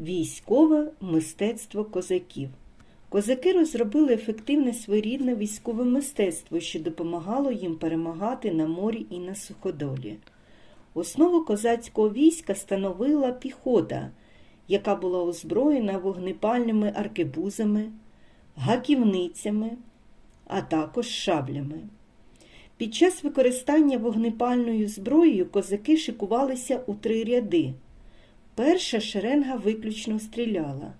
Військове мистецтво козаків. Козаки розробили ефективне своєрідне військове мистецтво, що допомагало їм перемагати на морі і на суходолі. Основу козацького війська становила піхота, яка була озброєна вогнепальними аркебузами, гаківницями, а також шаблями. Під час використання вогнепальною зброєю козаки шикувалися у три ряди. Перша шеренга виключно стріляла,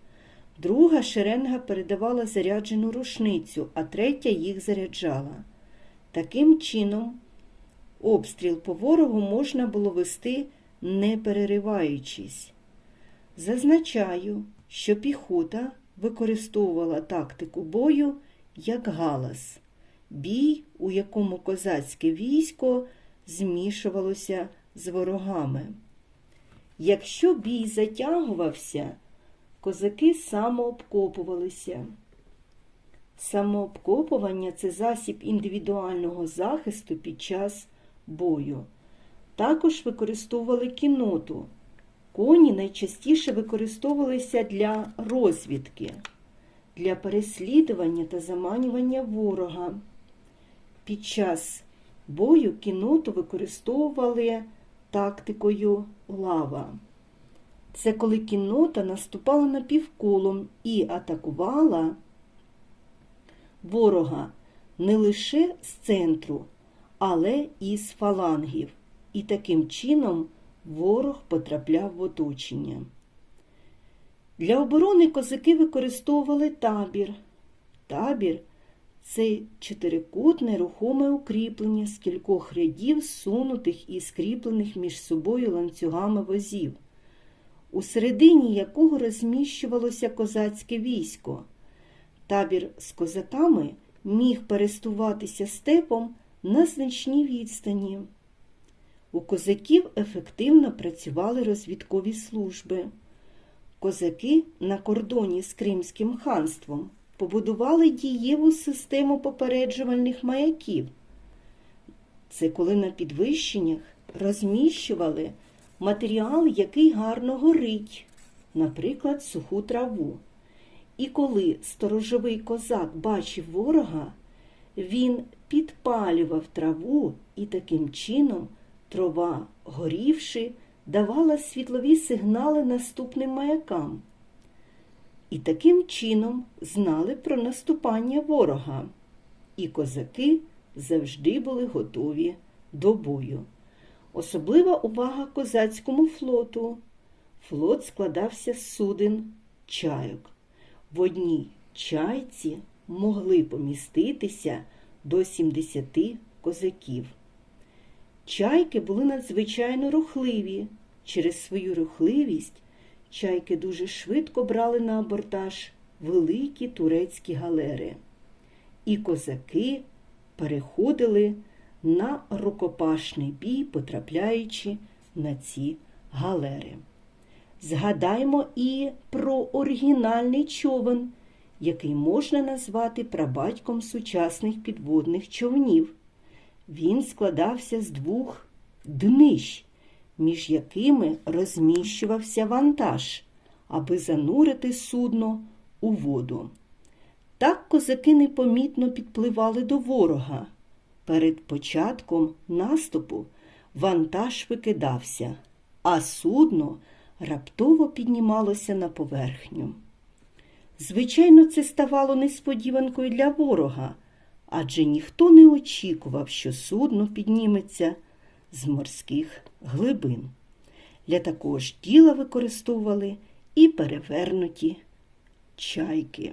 друга шеренга передавала заряджену рушницю, а третя їх заряджала. Таким чином, обстріл по ворогу можна було вести не перериваючись. Зазначаю, що піхота використовувала тактику бою як галас, бій, у якому козацьке військо змішувалося з ворогами. Якщо бій затягувався, козаки самообкопувалися. Самообкопування це засіб індивідуального захисту під час бою. Також використовували кіноту. Коні найчастіше використовувалися для розвідки, для переслідування та заманювання ворога. Під час бою кіноту використовували тактикою лава. Це коли кіннота наступала напівколом і атакувала ворога не лише з центру, але і з фалангів. І таким чином ворог потрапляв в оточення. Для оборони козаки використовували табір. Табір це чотирикутне рухоме укріплення з кількох рядів, сунутих і скріплених між собою ланцюгами возів, у середині якого розміщувалося козацьке військо. Табір з козаками міг перестуватися степом на значній відстані. У козаків ефективно працювали розвідкові служби. Козаки на кордоні з Кримським ханством побудували дієву систему попереджувальних маяків. Це коли на підвищеннях розміщували матеріал, який гарно горить, наприклад, суху траву. І коли сторожовий козак бачив ворога, він підпалював траву і таким чином трава, горівши, давала світлові сигнали наступним маякам. І таким чином знали про наступання ворога, і козаки завжди були готові до бою. Особлива увага козацькому флоту. Флот складався з суден чайок. В одній чайці могли поміститися до 70 козаків. Чайки були надзвичайно рухливі. Через свою рухливість чайки дуже швидко брали на абордаж великі турецькі галери. І козаки переходили на рукопашний бій, потрапляючи на ці галери. Згадаймо і про оригінальний човен, який можна назвати прабатьком сучасних підводних човнів. Він складався з двох днищ, між якими розміщувався вантаж, аби занурити судно у воду. Так козаки непомітно підпливали до ворога. Перед початком наступу вантаж викидався, а судно раптово піднімалося на поверхню. Звичайно, це ставало несподіванкою для ворога, адже ніхто не очікував, що судно підніметься з морських глибин. Для такого ж діла використовували і перевернуті чайки.